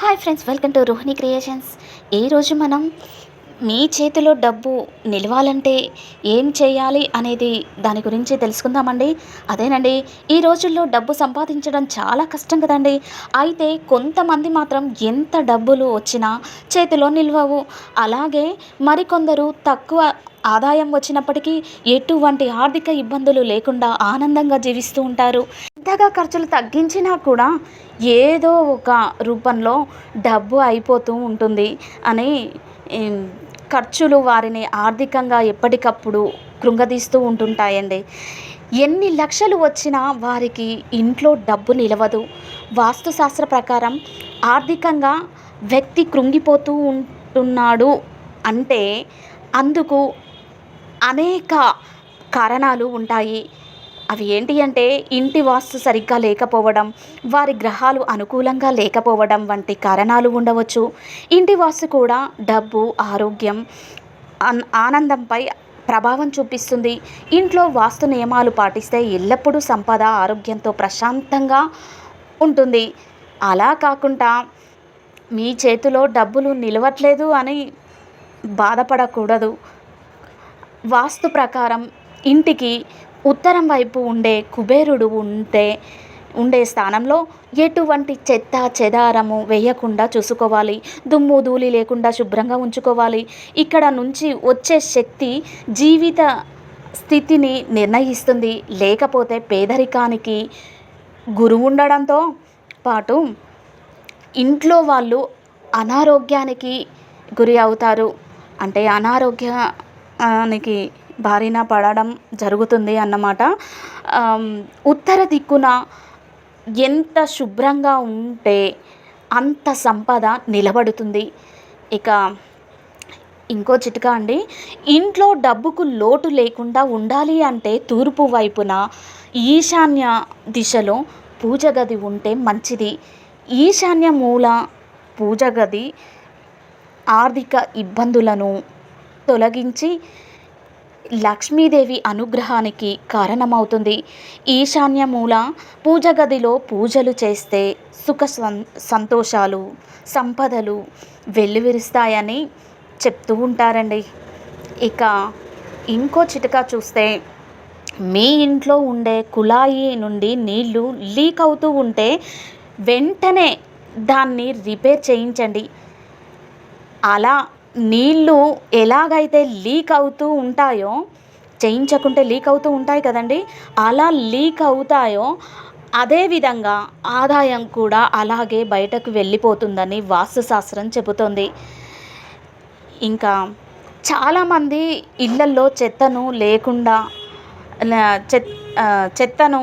Hi friends welcome to Rohini creations ఈరోజు మనం మీ చేతిలో డబ్బు నిలవాలంటే ఏం చేయాలి అనేది దాని గురించి తెలుసుకుందామండి. అదేనండి ఈ రోజుల్లో డబ్బు సంపాదించడం చాలా కష్టం కదండి. అయితే కొంతమంది మాత్రం ఎంత డబ్బులు వచ్చినా చేతిలో నిల్వవు. అలాగే మరికొందరు తక్కువ ఆదాయం వచ్చినప్పటికీ ఎటువంటి ఆర్థిక ఇబ్బందులు లేకుండా ఆనందంగా జీవిస్తూ ఉంటారు. పెద్దగా ఖర్చులు తగ్గించినా కూడా ఏదో ఒక రూపంలో డబ్బు అయిపోతూ ఉంటుంది అని ఖర్చులు వారిని ఆర్థికంగా ఎప్పటికప్పుడు కృంగదీస్తూ ఉంటుంటాయండి. ఎన్ని లక్షలు వచ్చినా వారికి ఇంట్లో డబ్బు నిలవదు. వాస్తుశాస్త్ర ప్రకారం ఆర్థికంగా వ్యక్తి కృంగిపోతూ ఉంటున్నాడు అంటే అందుకు అనేక కారణాలు ఉంటాయి. అవి ఏంటి అంటే ఇంటి వాస్తు సరిగ్గా లేకపోవడం వారి గ్రహాలు అనుకూలంగా లేకపోవడం వంటి కారణాలు ఉండవచ్చు. ఇంటి వాస్తు కూడా డబ్బు ఆరోగ్యం ఆనందంపై ప్రభావం చూపిస్తుంది. ఇంట్లో వాస్తు నియమాలు పాటిస్తే ఎల్లప్పుడూ సంపద ఆరోగ్యంతో ప్రశాంతంగా ఉంటుంది. అలా కాకుండా మీ చేతిలో డబ్బులు నిలవట్లేదు అని బాధపడకూడదు. వాస్తు ప్రకారం ఇంటికి ఉత్తరం వైపు ఉండే కుబేరుడు ఉంటే ఉండే స్థానంలో ఎటువంటి చెత్త చెదారము వేయకుండా చూసుకోవాలి. దుమ్ము ధూళి లేకుండా శుభ్రంగా ఉంచుకోవాలి. ఇక్కడ నుంచి వచ్చే శక్తి జీవిత స్థితిని నిర్ణయిస్తుంది. లేకపోతే పేదరికానికి గురువు ఉండడంతో పాటు ఇంట్లో వాళ్ళు అనారోగ్యానికి గురి అవుతారు. అంటే అనారోగ్యానికి బారిన పడడం జరుగుతుంది అన్నమాట. ఉత్తర దిక్కున ఎంత శుభ్రంగా ఉంటే అంత సంపద నిలబడుతుంది. ఇక ఇంకో చిట్కా అండి ఇంట్లో డబ్బుకు లోటు లేకుండా ఉండాలి అంటే తూర్పు వైపున ఈశాన్య దిశలో పూజ గది ఉంటే మంచిది. ఈశాన్య మూల పూజ గది ఆర్థిక ఇబ్బందులను తొలగించి లక్ష్మీదేవి అనుగ్రహానికి కారణమవుతుంది. ఈశాన్య మూల పూజ గదిలో పూజలు చేస్తే సుఖ సం- సంతోషాలు సంపదలు వెల్లువిరుస్తాయని చెప్తూ ఉంటారండి. ఇక ఇంకో చిటకా చూస్తే మీ ఇంట్లో ఉండే కుళాయి నుండి నీళ్ళు లీక్ అవుతూ ఉంటే వెంటనే దాన్ని రిపేర్ చేయించండి. అలా నీళ్ళు ఎలాగైతే లీక్ అవుతూ ఉంటాయో చేయించకుంటే లీక్ అవుతూ ఉంటాయి కదండి అలా లీక్ అవుతాయో అదేవిధంగా ఆదాయం కూడా అలాగే బయటకు వెళ్ళిపోతుందని వాస్తుశాస్త్రం చెబుతోంది. ఇంకా చాలామంది ఇళ్ళల్లో చెత్తను లేకుండా చెత్ చెత్తను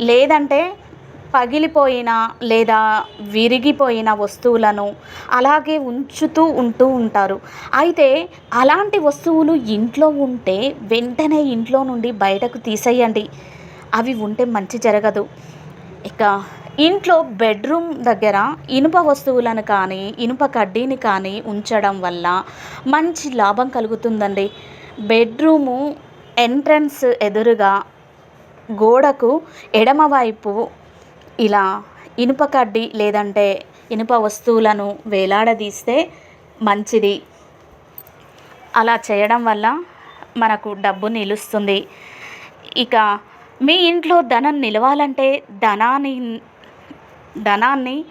లేదంటే పగిలిపోయిన లేదా విరిగిపోయిన వస్తువులను అలాగే ఉంచుతూ ఉంటూ ఉంటారు. అయితే అలాంటి వస్తువులు ఇంట్లో ఉంటే వెంటనే ఇంట్లో నుండి బయటకు తీసేయండి. అవి ఉంటే మంచి జరగదు. ఇక ఇంట్లో బెడ్రూమ్ దగ్గర ఇనుప వస్తువులను కానీ ఇనుప కడ్డీని కానీ ఉంచడం వల్ల మంచి లాభం కలుగుతుందండి. బెడ్రూము ఎంట్రన్స్ ఎదురుగా గోడకు ఎడమవైపు ఇలా ఇనుప కడ్డీ లేదంటే ఇనుప వస్తువులను వేలాడదీస్తే మంచిది. అలా చేయడం వల్ల మనకు డబ్బు నిలుస్తుంది. ఇక మీ ఇంట్లో ధనం నిలవాలంటే ధనాన్ని ధనాన్ని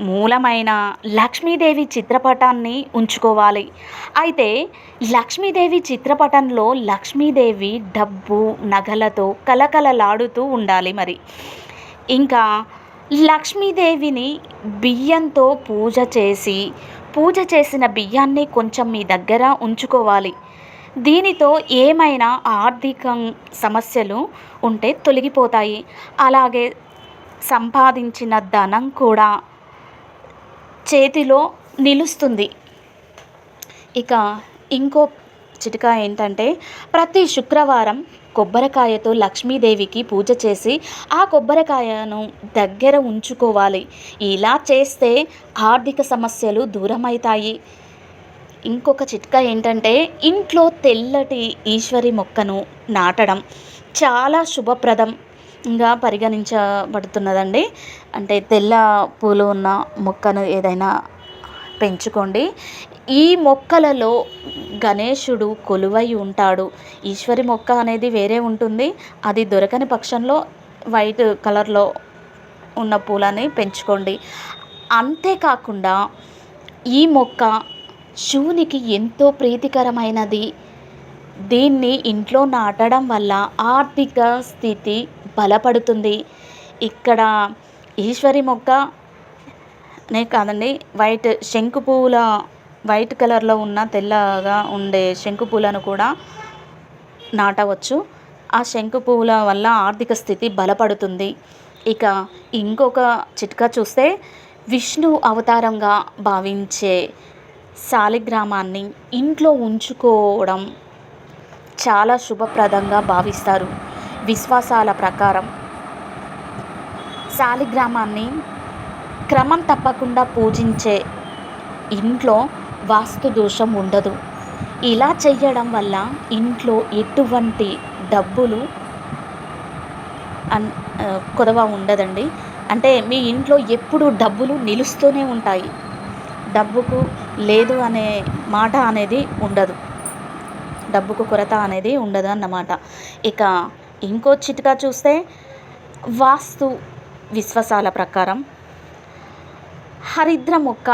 మూలమైన లక్ష్మీదేవి చిత్రపటాన్ని ఉంచుకోవాలి. అయితే లక్ష్మీదేవి చిత్రపటంలో లక్ష్మీదేవి డబ్బు నగలతో కలకలలాడుతూ ఉండాలి మరి. ఇంకా లక్ష్మీదేవిని బియ్యంతో పూజ చేసి పూజ చేసిన బియ్యాన్ని కొంచెం మీ దగ్గర ఉంచుకోవాలి. దీనితో ఏమైనా ఆర్థిక సమస్యలు ఉంటే తొలగిపోతాయి. అలాగే సంపాదించిన ధనం కూడా చేతిలో నిలుస్తుంది. ఇక ఇంకో చిటికా ఏంటంటే ప్రతి శుక్రవారం కొబ్బరికాయతో లక్ష్మీదేవికి పూజ చేసి ఆ కొబ్బరికాయను దగ్గర ఉంచుకోవాలి. ఇలా చేస్తే ఆర్థిక సమస్యలు దూరమవుతాయి. ఇంకొక చిట్కా ఏంటంటే ఇంట్లో తెల్లటి ఈశ్వరి మొక్కను నాటడం చాలా శుభప్రదం. ఇంకా పరిగణించబడుతున్నదండి. అంటే తెల్ల పూలు ఉన్న మొక్కను ఏదైనా పెంచుకోండి. ఈ మొక్కలలో గణేశుడు కొలువై ఉంటాడు. ఈశ్వరి మొక్క అనేది వేరే ఉంటుంది. అది దొరకని పక్షంలో వైట్ కలర్లో ఉన్న పూలని పెంచుకోండి. అంతేకాకుండా ఈ మొక్క శివునికి ఎంతో ప్రీతికరమైనది. దీన్ని ఇంట్లో నాటడం వల్ల ఆర్థిక స్థితి బలపడుతుంది. ఇక్కడ ఈశ్వరి మొక్క నే కాదండి వైట్ శంకు పువ్వుల వైట్ కలర్లో ఉన్న తెల్లగా ఉండే శంకు పూలను కూడా నాటవచ్చు. ఆ శంకు పువ్వుల వల్ల ఆర్థిక స్థితి బలపడుతుంది. ఇక ఇంకొక చిట్కా చూస్తే విష్ణు అవతారంగా భావించే శాలిగ్రామాన్ని ఇంట్లో ఉంచుకోవడం చాలా శుభప్రదంగా భావిస్తారు. విశ్వాసాల ప్రకారం శాలిగ్రామాన్ని క్రమం తప్పకుండా పూజించే ఇంట్లో వాస్తు దోషం ఉండదు. ఇలా చెయ్యడం వల్ల ఇంట్లో ఎటువంటి డబ్బులు అన్ కొదవ ఉండదండి. అంటే మీ ఇంట్లో ఎప్పుడు డబ్బులు నిలుస్తూనే ఉంటాయి. డబ్బుకు లేదు అనే మాట అనేది ఉండదు. డబ్బుకు కొరత అనేది ఉండదు అన్నమాట ఇక ఇంకో చిట్కా చూస్తే వాస్తు విశ్వాసాల ప్రకారం హరిద్ర మొక్క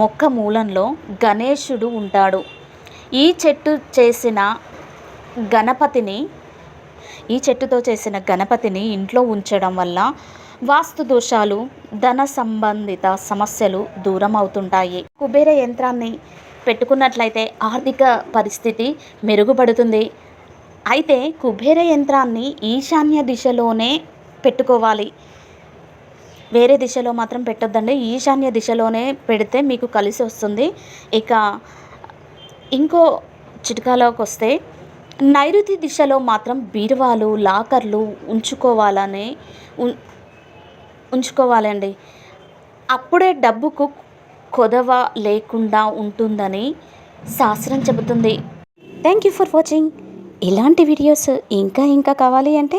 మొక్క మూలంలో గణేశుడు ఉంటాడు. ఈ చెట్టు చేసిన గణపతిని ఈ చెట్టుతో చేసిన గణపతిని ఇంట్లో ఉంచడం వల్ల వాస్తు దోషాలు ధన సంబంధిత సమస్యలు దూరం అవుతుంటాయి. కుబేర యంత్రాన్ని పెట్టుకున్నట్లయితే ఆర్థిక పరిస్థితి మెరుగుపడుతుంది. అయితే కుబేర యంత్రాన్ని ఈశాన్య దిశలోనే పెట్టుకోవాలి. వేరే దిశలో మాత్రం పెట్టొద్దండి. ఈశాన్య దిశలోనే పెడితే మీకు కలిసి వస్తుంది. ఇక ఇంకో చిట్కాలోకి వస్తే నైరుతి దిశలో మాత్రం బీరువాలు లాకర్లు ఉంచుకోవాలని ఉంచుకోవాలండి. అప్పుడే డబ్బుకు కొదవ లేకుండా ఉంటుందని శాస్త్రం చెబుతుంది. థ్యాంక్ యూ ఫర్ వాచింగ్ ఇలాంటి వీడియోస్ ఇంకా ఇంకా కావాలి అంటే